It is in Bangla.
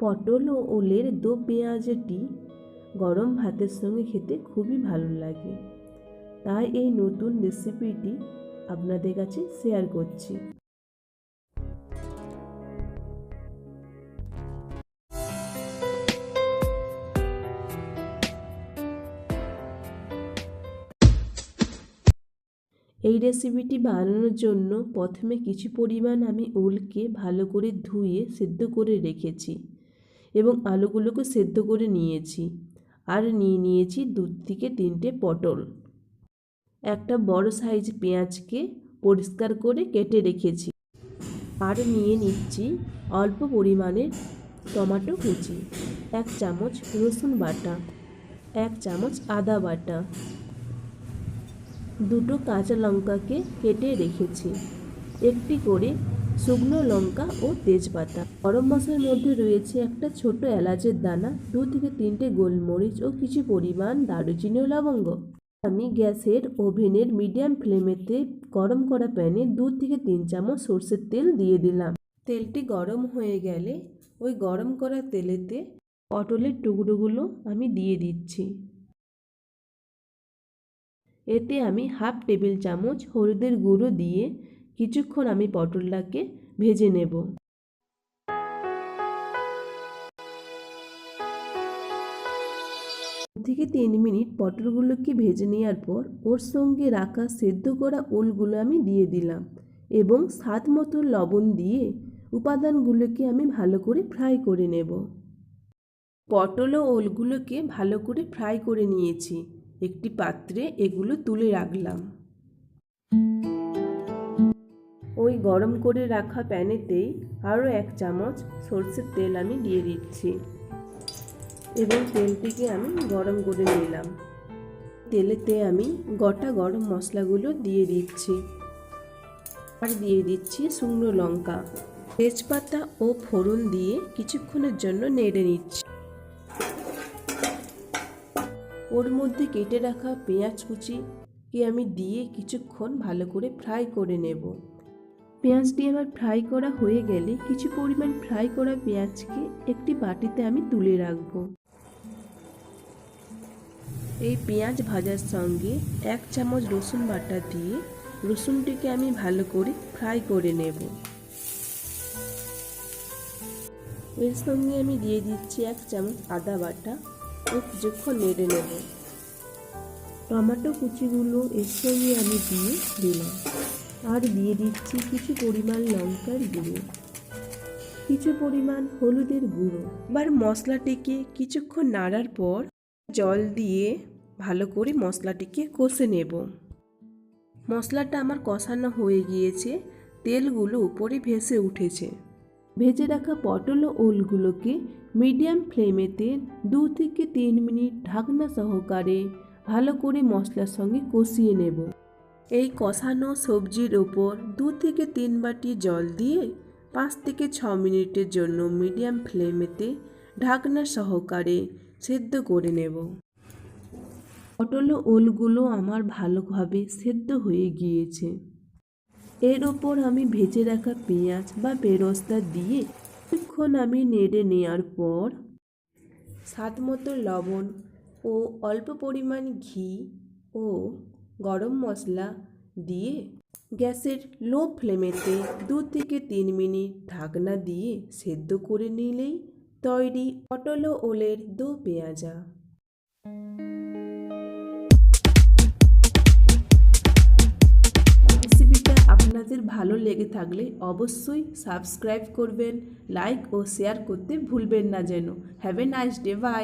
পটল ও ওলের দো পেঁয়াজটি গরম ভাতের সঙ্গে খেতে খুবই ভালো লাগে। তাই এই নতুন রেসিপিটি আপনাদের কাছে শেয়ার করছি। এই রেসিপিটি বানানোর জন্য প্রথমে কিছু পরিমাণ আমি ওলকে ভালো করে ধুয়ে সেদ্ধ করে রেখেছি এবং আলুগুলোকে সেদ্ধ করে নিয়েছি আর নিয়ে নিয়েছি দু থেকে তিনটে পটল। একটা বড় সাইজ পেঁয়াজকে পরিষ্কার করে কেটে রেখেছি আর নিয়ে নিচ্ছি অল্প পরিমাণে টমেটো কুচি, এক চামচ রসুন বাটা, এক চামচ আদা বাটা দুটো কাঁচা লঙ্কাকে কেটে রেখেছি। একটি করে শুকনো লঙ্কা ও তেজপাতা। গরম মশলার মধ্যে রয়েছে একটা ছোট এলাচের দানা, দু থেকে তিনটে গোলমরিচ ও কিছু পরিমাণ দারুচিনি ও লবঙ্গ। আমি গ্যাসের ওভেনের মিডিয়াম ফ্লেমেতে গরম করা প্যানে দু থেকে তিন চামচ সর্ষের তেল দিয়ে দিলাম। তেলটি গরম হয়ে গেলে ওই গরম করা তেলেতে পটলের টুকরোগুলো আমি দিয়ে দিচ্ছি। এতে আমি হাফ টেবিল চামচ হলুদের গুঁড়ো দিয়ে কিছুক্ষণ আমি পটলটাকে ভেজে নেব। থেকে তিন মিনিট পটলগুলোকে ভেজে নেওয়ার পর ওর সঙ্গে রাখা সেদ্ধ করা ওলগুলো আমি দিয়ে দিলাম এবং স্বাদ মতো লবণ দিয়ে উপাদানগুলোকে আমি ভালো করে ফ্রাই করে নেব। পটল ও ওলগুলোকে ভালো করে ফ্রাই করে নিয়েছি। একটি পাত্রে এগুলো তুলে রাখলাম। ওই গরম করে রাখা প্যানেতেই আরও এক চামচ সর্ষের তেল আমি দিয়ে দিচ্ছি এবং তেলটিকে আমি গরম করে নিলাম। তেলেতে আমি গোটা গরম মশলাগুলো দিয়ে দিচ্ছি। আর দিয়ে দিচ্ছি শুকনো লঙ্কা, তেজপাতা ও ফোড়ন দিয়ে কিছুক্ষণের জন্য নেড়ে নিচ্ছি। ওর মধ্যে কেটে রাখা পেঁয়াজ কুচিকে আমি দিয়ে কিছুক্ষণ ভালো করে ফ্রাই করে নেব। পেঁয়াজটি আমার ফ্রাই করা হয়ে গেলে কিছু পরিমাণ ফ্রাই করা পেঁয়াজকে একটি বাটিতে আমি তুলে রাখব। এই পেঁয়াজ ভাজার সঙ্গে এক চামচ রসুন বাটা দিয়ে রসুনটিকে আমি ভালো করে ফ্রাই করে নেব। এর সঙ্গে আমি দিয়ে দিচ্ছি এক চামচ আদা বাটা। কিছুক্ষণ নেড়ে নেব। টমেটো কুচিগুলো এর সঙ্গে আমি দিয়ে দিলাম। আর দিয়ে দিচ্ছি কিছু পরিমাণ লঙ্কার গুঁড়ো। কিছু পরিমাণ হলুদের গুঁড়ো। এবার মশলাটিকে কিছুক্ষণ নাড়ার পর জল দিয়ে ভালো করে মশলাটিকে কষে নেব। মশলাটা আমার কষানো হয়ে গিয়েছে। তেলগুলো উপরে ভেসে উঠেছে। ভেজে রাখা পটল ও ওলগুলোকে মিডিয়াম ফ্লেমেতে দু থেকে তিন মিনিট ঢাকনা সহকারে ভালো করে মশলার সঙ্গে কষিয়ে নেব। এই কষানো সবজির ওপর দু থেকে তিন বাটি জল দিয়ে পাঁচ থেকে ছ মিনিটের জন্য মিডিয়াম ফ্লেমেতে ঢাকনা সহকারে সেদ্ধ করে নেব। পটল ওলগুলো আমার ভালোভাবে সেদ্ধ হয়ে গিয়েছে। এর ওপর আমি ভেজে রাখা পেঁয়াজ বা বেরস্তা দিয়ে কিছুক্ষণ আমি নেড়ে নেওয়ার পর স্বাদ মতো লবণ ও অল্প পরিমাণ ঘি ও গরম মশলা দিয়ে গ্যাসের লো ফ্লেমেতে দু থেকে তিন মিনিট ঢাকনা দিয়ে সেদ্ধ করে নিলেই তৈরি পটল ওলের দো পেঁয়াজা। আপনাদের ভালো লেগে থাকলে অবশ্যই সাবস্ক্রাইব করবেন, লাইক ও শেয়ার করতে ভুলবেন না যেন। Have a nice day bye